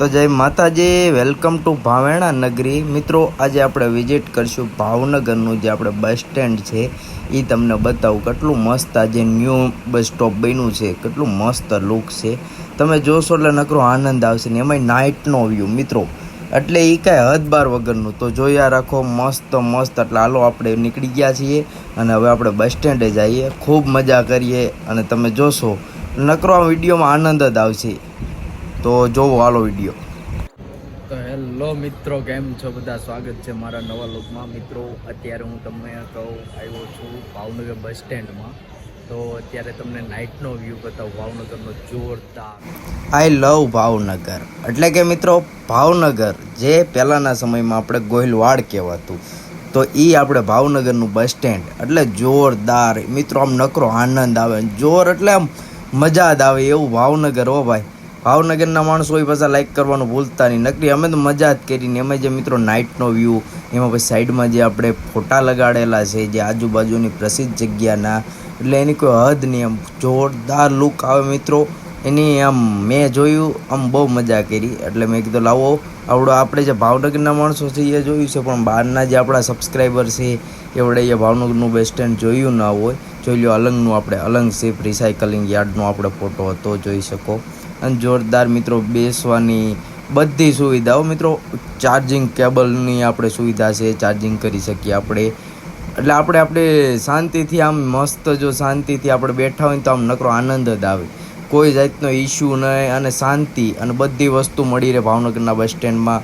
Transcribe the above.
તો જય માતાજી વેલકમ ટુ ભાવેણા નગરી. મિત્રો, આજે આપણે વિઝિટ કરશું ભાવનગરનું જે આપણે બસ સ્ટેન્ડ છે એ તમને બતાવું કેટલું મસ્ત આજે ન્યૂ બસ સ્ટોપ બન્યું છે, કેટલું મસ્ત લુક છે. તમે જોશો એટલે નકરો આનંદ આવશે ને એમાંય નાઇટનો વ્યૂ મિત્રો. એટલે એ કાંઈ હદબાર વગરનું. તો જોયા રાખો, મસ્ત મસ્ત. એટલે હાલો આપણે નીકળી ગયા છીએ અને હવે આપણે બસ સ્ટેન્ડે જઈએ. ખૂબ મજા કરીએ અને તમે જોશો, નકરો આ વિડીયોમાં આનંદ જ આવશે. તો જોવો હાલો વીડિયો. તો હેલો મિત્રો કેમ છો બધા? સ્વાગત છે મારા નવા લોકમાં મિત્રો અત્યારે હું તમને કહું આવ્યો છું ભાવનગર બસ સ્ટેન્ડમાં. તો અત્યારે તમને નાઇટનો વ્યૂ બતાવું ભાવનગરનો જોરદાર. I love Bhavnagar. એટલે કે મિત્રો ભાવનગર જે પહેલાંના સમયમાં આપણે ગોહિલવાડ કહેવાતું તો એ આપણે ભાવનગરનું બસ સ્ટેન્ડ. એટલે જોરદાર. મિત્રો આમ નકરો આનંદ આવે. જોર એટલે આમ મજા જ આવે એવું ભાવનગર હો ભાઈ. ભાવનગરના માણસો હોય પાછા લાઇક કરવાનું ભૂલતા નહીં. નકરી અમે તો મજા જ કરીને અમે જે મિત્રો નાઇટનો વ્યૂ એમાં પછી સાઈડમાં જે આપણે ફોટા લગાડેલા છે, જે આજુબાજુની પ્રસિદ્ધ જગ્યાના, એટલે એની કોઈ હદ નહીં, આમ જોરદાર લુક આવે મિત્રો. એની આમ મેં જોયું, આમ બહુ મજા કરી. એટલે મેં કીધું, લાવો, આવડો, આપણે જે ભાવનગરના માણસો છે એ જોયું છે, પણ બહારના જે આપણા સબસ્ક્રાઈબર છે, એવડે એ ભાવનગરનું બસ સ્ટેન્ડ જોયું ના હોય. જોઈ લો અલંગનું આપણે, અલંગ શેપ રિસાયકલિંગ યાર્ડનો આપણે ફોટો હતો, જોઈ શકો. અને જોરદાર મિત્રો બેસવાની બધી સુવિધાઓ. મિત્રો ચાર્જિંગ કેબલની આપણે સુવિધા છે ચાર્જિંગ કરી શકીએ આપણે. એટલે આપણે આપણે શાંતિથી આમ મસ્ત જો શાંતિથી આપણે બેઠા હોય તો આમ નકરો આનંદ જ આવે. કોઈ જાતનો ઇશ્યુ નહીં અને શાંતિ અને બધી વસ્તુ મળી રહે ભાવનગરના બસ સ્ટેન્ડમાં.